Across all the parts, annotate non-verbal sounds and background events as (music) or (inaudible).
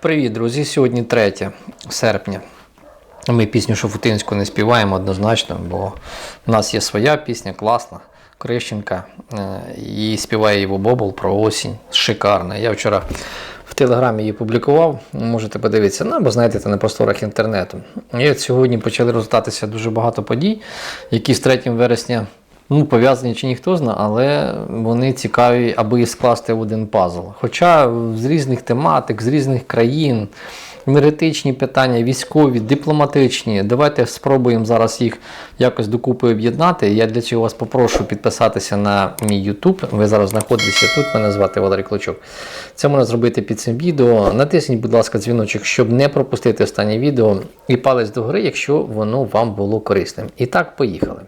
Привіт, друзі! Сьогодні 3 серпня. Ми пісню Шафутинську не співаємо однозначно, бо в нас є своя пісня, класна, Крищенка. Е, І співає Іво Бобол про осінь. Шикарна. Я вчора в телеграмі її публікував, можете подивитися, ну або знайдете на просторах інтернету. І сьогодні почали розгортатися дуже багато подій, які з 3 вересня Ну, пов'язані чи ніхто знає, але вони цікаві, аби скласти один пазл. Хоча з різних тематик, з різних країн, енергетичні питання, військові, дипломатичні. Давайте спробуємо зараз їх якось докупи об'єднати. Я для цього вас попрошу підписатися на мій YouTube. Ви зараз знаходитеся тут. Мене звати Валерій Клочок. Це можна зробити під цим відео. Натисніть, будь ласка, дзвіночок, щоб не пропустити останнє відео, і палець до гори, якщо воно вам було корисним. І так, поїхали.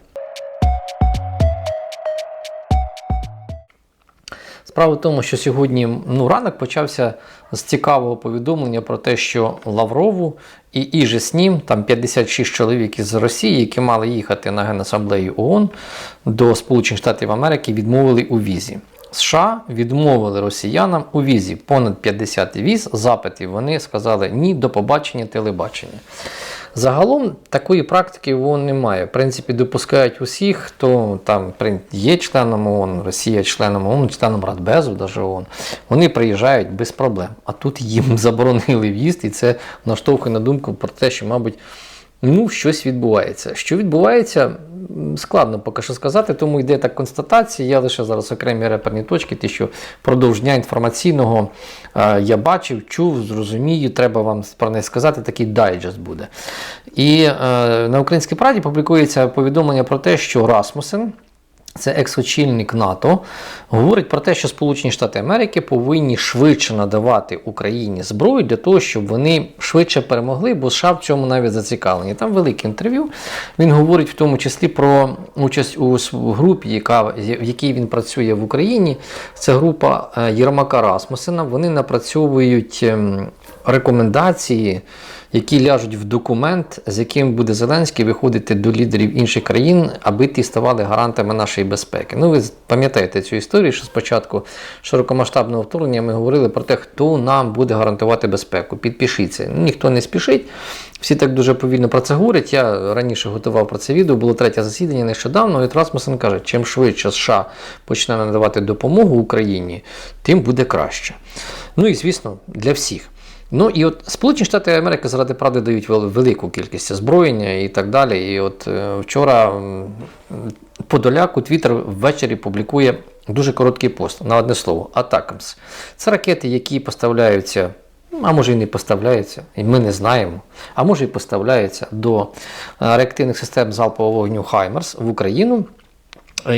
Справа в тому, що сьогодні ну, ранок почався з цікавого повідомлення про те, що Лаврову і іже з ним, там 56 чоловік із Росії, які мали їхати на Генасамблею ООН до Сполучених Штатів Америки, відмовили у візі. США відмовили росіянам у візі понад 50 віз запитів. Вони сказали ні до побачення телебачення. Загалом такої практики ООН немає. В принципі, допускають усіх, хто там є членом ООН, Росія членом ООН, членом Радбезу, навіть ООН. Вони приїжджають без проблем. А тут їм (laughs) заборонили в'їзд, і це наштовхує на думку про те, що, мабуть, ну, щось відбувається. Що відбувається, складно поки що сказати, тому йде так констатація. Я лише зараз окремі реперні точки, ті, що впродовж дня інформаційного е, я бачив, чув, зрозумію, треба вам про неї сказати, такий дайджест буде. І е, на Українській Праді публікується повідомлення про те, що Расмусен. Це екс-очільник НАТО говорить про те, що Сполучені Штати Америки повинні швидше надавати Україні зброю для того, щоб вони швидше перемогли, бо США в цьому навіть зацікавлені. Там велике інтерв'ю. Він говорить в тому числі про участь у групі, яка, в якій він працює в Україні. Це група е, Єрмака Расмусена. Вони напрацьовують ем, рекомендації які ляжуть в документ, з яким буде Зеленський виходити до лідерів інших країн, аби ті ставали гарантами нашої безпеки. Ну, ви пам'ятаєте цю історію, що спочатку широкомасштабного вторгнення ми говорили про те, хто нам буде гарантувати безпеку. Підпишіться. Ніхто не спішить. Всі так дуже повільно про це говорять. Я раніше готував про це відео, було третє засідання нещодавно. І Расмусен каже, чим швидше США почне надавати допомогу Україні, тим буде краще. Ну і звісно, для всіх. Ну і от Сполучені Штати Америки заради правди дають велику кількість озброєння і так далі. І от е, вчора Подоляк у Твіттер ввечері публікує дуже короткий пост на одне слово Атакамс. Це ракети, які поставляються. А може і не поставляються, і ми не знаємо. А може і поставляються до е, реактивних систем залпового вогню Хаймерс в Україну.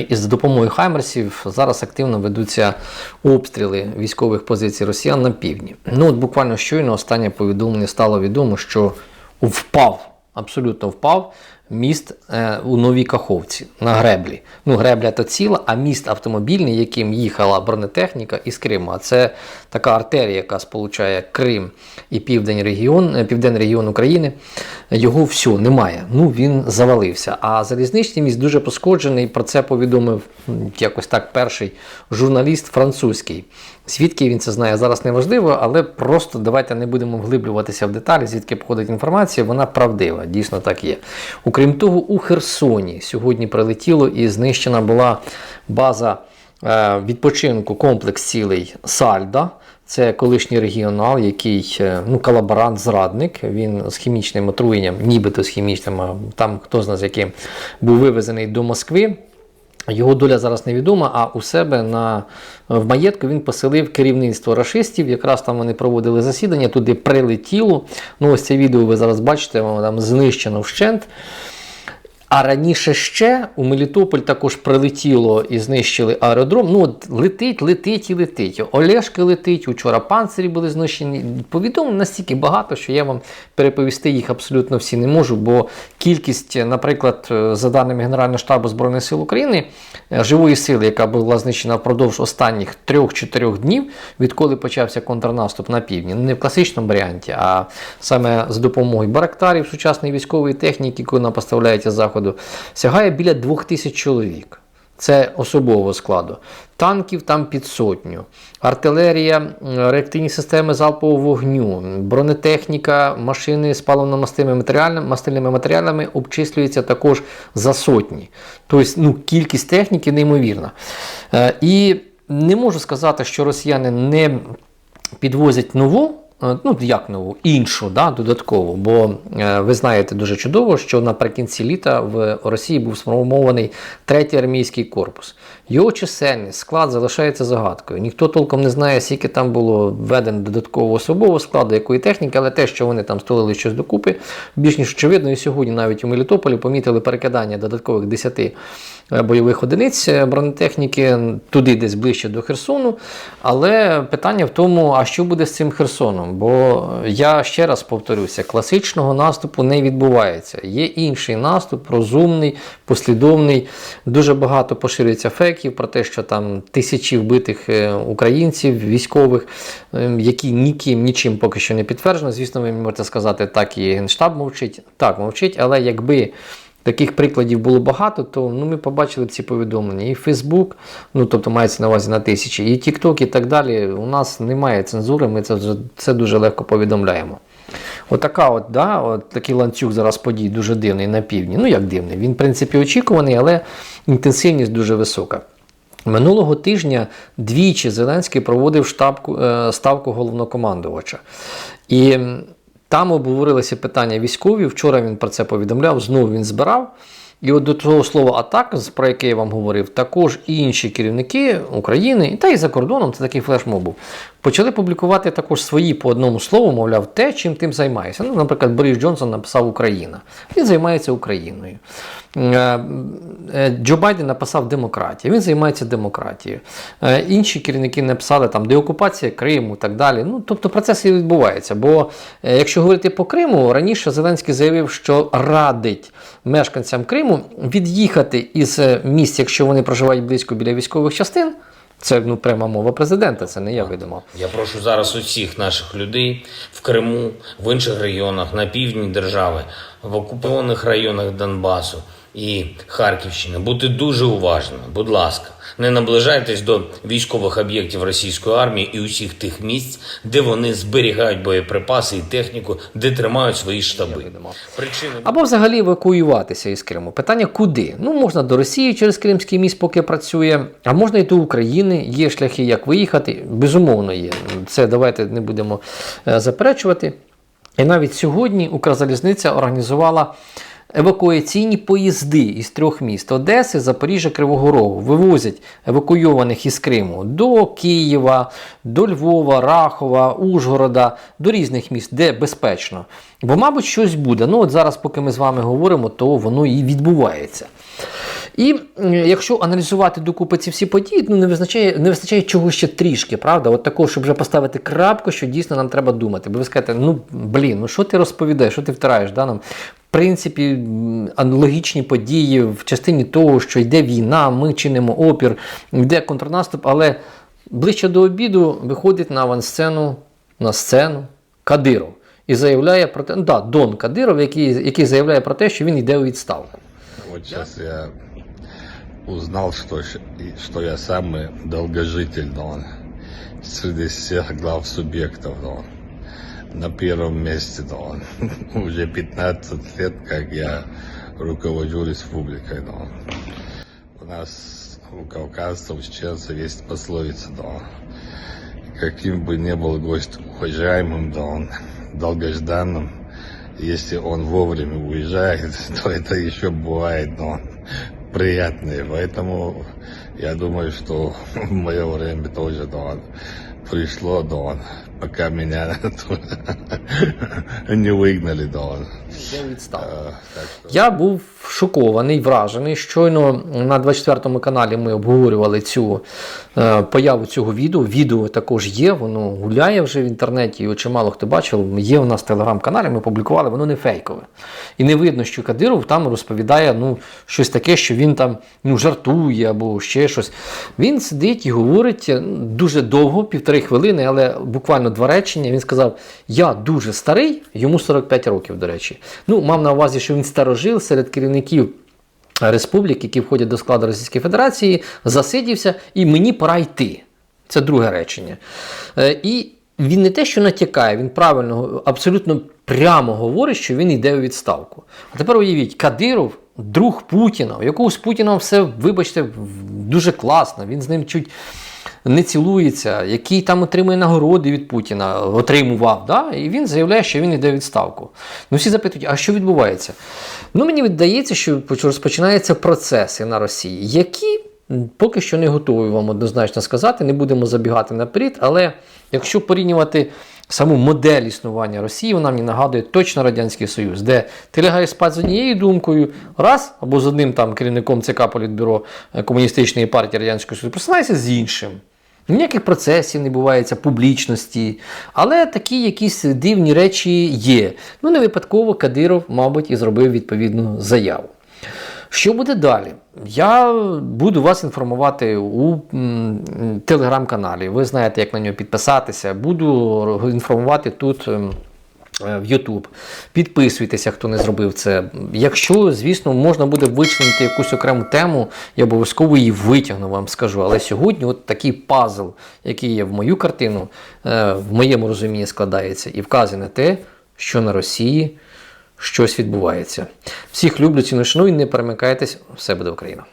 І з допомогою Хаймерсів зараз активно ведуться обстріли військових позицій росіян на півдні. Ну от буквально щойно останнє повідомлення стало відомо, що впав, абсолютно впав міст е, у Новій Каховці на греблі. Ну, гребля то ціла, а міст автомобільний, яким їхала бронетехніка із Криму. А це така артерія, яка сполучає Крим і Південь регіон, е, Південний регіон України. Його все немає. Ну він завалився. А залізничний міст дуже пошкоджений. Про це повідомив якось так перший журналіст французький. Звідки він це знає, зараз не важливо, але просто давайте не будемо вглиблюватися в деталі, звідки походить інформація, вона правдива, дійсно так є. Окрім того, у Херсоні сьогодні прилетіло і знищена була база е, відпочинку, комплекс цілий Сальда. Це колишній регіонал, який е, ну, колаборант, зрадник. Він з хімічним отруєнням, нібито з хімічним, а там хто з яким, був вивезений до Москви. Його доля зараз невідома, а у себе на, в маєтку він поселив керівництво рашистів. Якраз там вони проводили засідання, туди прилетіло. Ну, Ось це відео ви зараз бачите, воно там знищено вщент. А раніше ще у Мелітополь також прилетіло і знищили аеродром. Ну, от летить, летить і летить. Олешки летить, учора панцирі були знищені. Повідомлень настільки багато, що я вам переповісти їх абсолютно всі не можу, бо кількість, наприклад, за даними Генерального штабу Збройних сил України, е, живої сили, яка була знищена впродовж останніх 3-4 днів, відколи почався контрнаступ на півдні. Не в класичному варіанті, а саме з допомогою барактарів, сучасної військової техніки, яку нам поставляють із заходу сягає біля 2000 чоловік. Це особового складу. Танків там під сотню, артилерія, реактивні системи залпового вогню, бронетехніка, машини з паливно-мастильними матеріалами, матеріалами обчислюється також за сотні. Тобто ну, кількість техніки неймовірна. Е, І не можу сказати, що росіяни не підвозять нову. Е, Ну, як нову, іншу, да, додаткову. Бо е, ви знаєте дуже чудово, що наприкінці літа в Росії був сформований третій армійський корпус. Його чисельність, склад залишається загадкою. Ніхто толком не знає, скільки там було введено додаткового особового складу, якої техніки, але те, що вони там столили щось докупи, більш ніж очевидно, і сьогодні навіть у Мелітополі помітили перекидання додаткових 10 е, бойових одиниць бронетехніки туди десь ближче до Херсону. Але питання в тому, а що буде з цим Херсоном? Бо я ще раз повторюся, класичного наступу не відбувається. Є інший наступ, розумний, послідовний. Дуже багато поширюється фейків про те, що там тисячі вбитих е, українців, військових, е, які ніким нічим поки що не підтверджено. Звісно, ви можете сказати, так і Генштаб мовчить. Так, мовчить, але якби. Таких прикладів було багато, то ну, ми побачили ці повідомлення. І Фейсбук, ну тобто мається на увазі на тисячі, і TikTok, і так далі. У нас немає цензури, ми це, це дуже легко повідомляємо. Отака от, да, от такий ланцюг зараз подій дуже дивний на півдні. Ну як дивний, він в принципі очікуваний, але інтенсивність дуже висока. Минулого тижня двічі Зеленський проводив штабку, е, ставку головнокомандувача. І там обговорилися питання військові. Вчора він про це повідомляв, знову він збирав. І от до того слова атак, про яке я вам говорив, також і інші керівники України, та й за кордоном, це такий флешмоб був, почали публікувати також свої по одному слову, мовляв, те, чим тим займаєшся. Ну, наприклад, Борис Джонсон написав Україна. Він займається Україною. Е, е, Джо Байден написав демократія. Він займається демократією. Е, Інші керівники написали там деокупація Криму і так далі. Ну, тобто процес і відбувається. Бо якщо говорити по Криму, раніше Зеленський заявив, що радить мешканцям Криму від'їхати із місць, якщо вони проживають близько біля військових частин. Це ну пряма мова президента, це не я видумав. Я прошу зараз усіх наших людей в Криму, в інших регіонах, на півдні держави, в окупованих районах Донбасу і Харківщини бути дуже уважними. Будь ласка, не наближайтесь до військових об'єктів російської армії і усіх тих місць, де вони зберігають боєприпаси і техніку, де тримають свої штаби. Причини Або взагалі евакуюватися із Криму. Питання куди? Ну, можна до Росії через Кримський міст, поки працює, а можна і до України. Є шляхи, як виїхати. Безумовно, є. Це давайте не будемо е, заперечувати. І навіть сьогодні Укрзалізниця організувала евакуаційні поїзди із трьох міст Одеси, Запоріжжя, Кривого Рогу. Вивозять евакуйованих із Криму до Києва, до Львова, Рахова, Ужгорода, до різних міст, де безпечно. Бо, мабуть, щось буде. Ну, от зараз, поки ми з вами говоримо, то воно і відбувається. І якщо аналізувати докупи ці всі події, ну не визначає, не вистачає чогось ще трішки, правда? От такого, щоб вже поставити крапку, що дійсно нам треба думати. Бо ви скажете, ну блін, ну що ти розповідаєш, що ти втираєш? Да, нам? Принципі, аналогічні події в частині того, що йде війна, ми чинимо опір, йде контрнаступ, але ближче до обіду виходить на авансцену, на сцену Кадиров і заявляє про те, да, Дон Кадиров, який, який заявляє про те, що він йде у відставку. Вот сейчас я узнал, что, щ- и- что я самый долгожитель, да, он, среди всех глав субъектов, да, он, на первом месте, он. (laughs) уже 15 лет, как я руковожу республикой, да. У нас, у кавказцев, чеченцев есть пословица, да, каким бы ни был гость уважаемым, да, он, долгожданным, если он вовремя уезжает, (laughs) то это еще бывает, но приятное. Поэтому я думаю, что (laughs) мое время тоже да, пришло, Дон, пока меня не выгнали, Дон. Я что Я був шокований, вражений. Щойно на 24 каналі ми обговорювали цю е, появу цього відео. Відео також є, воно гуляє вже в інтернеті, його чимало хто бачив. Є у нас в телеграм-каналі, ми публікували, воно не фейкове. І не видно, що Кадиров там розповідає ну, щось таке, що він там ну, жартує або ще щось. Він сидить і говорить е, дуже довго, півтори хвилини, але буквально два речення. Він сказав: Я дуже старий, йому 45 років, до речі. Ну, мав на увазі, що він старожил серед керівників республік, які входять до складу Російської Федерації, засидівся, і мені пора йти. Це друге речення. Е, І він не те, що натякає, він правильно, абсолютно прямо говорить, що він йде у відставку. А тепер уявіть, Кадиров, друг Путіна, у якого з Путіном все, вибачте, дуже класно, він з ним чуть не цілується, який там отримує нагороди від Путіна, отримував, да? і він заявляє, що він йде у відставку. Ну всі запитують, а що відбувається? Ну мені видається, що розпочинаються процеси на Росії, які поки що не готові вам однозначно сказати, не будемо забігати наперед, але якщо порівнювати саму модель існування Росії, вона мені нагадує точно Радянський Союз, де ти лягаєш спати з однією думкою, раз, або з одним там керівником ЦК Політбюро е, Комуністичної партії Радянського Союзу, просинаєшся з іншим. Ніяких процесів не бувається, публічності, але такі якісь дивні речі є. Ну, не випадково Кадиров, мабуть, і зробив відповідну заяву. Що буде далі? Я буду вас інформувати у телеграм-каналі. Ви знаєте, як на нього підписатися. Буду інформувати тут. Е, В YouTube. Підписуйтеся, хто не зробив це. Якщо, звісно, можна буде вичленити якусь окрему тему, я обов'язково її витягну, вам скажу. Але сьогодні от такий пазл, який є в мою картину, е, в моєму розумінні складається і вказує на те, що на Росії щось відбувається. Всіх люблю, ціну шаную, не перемикайтесь, все буде Україна.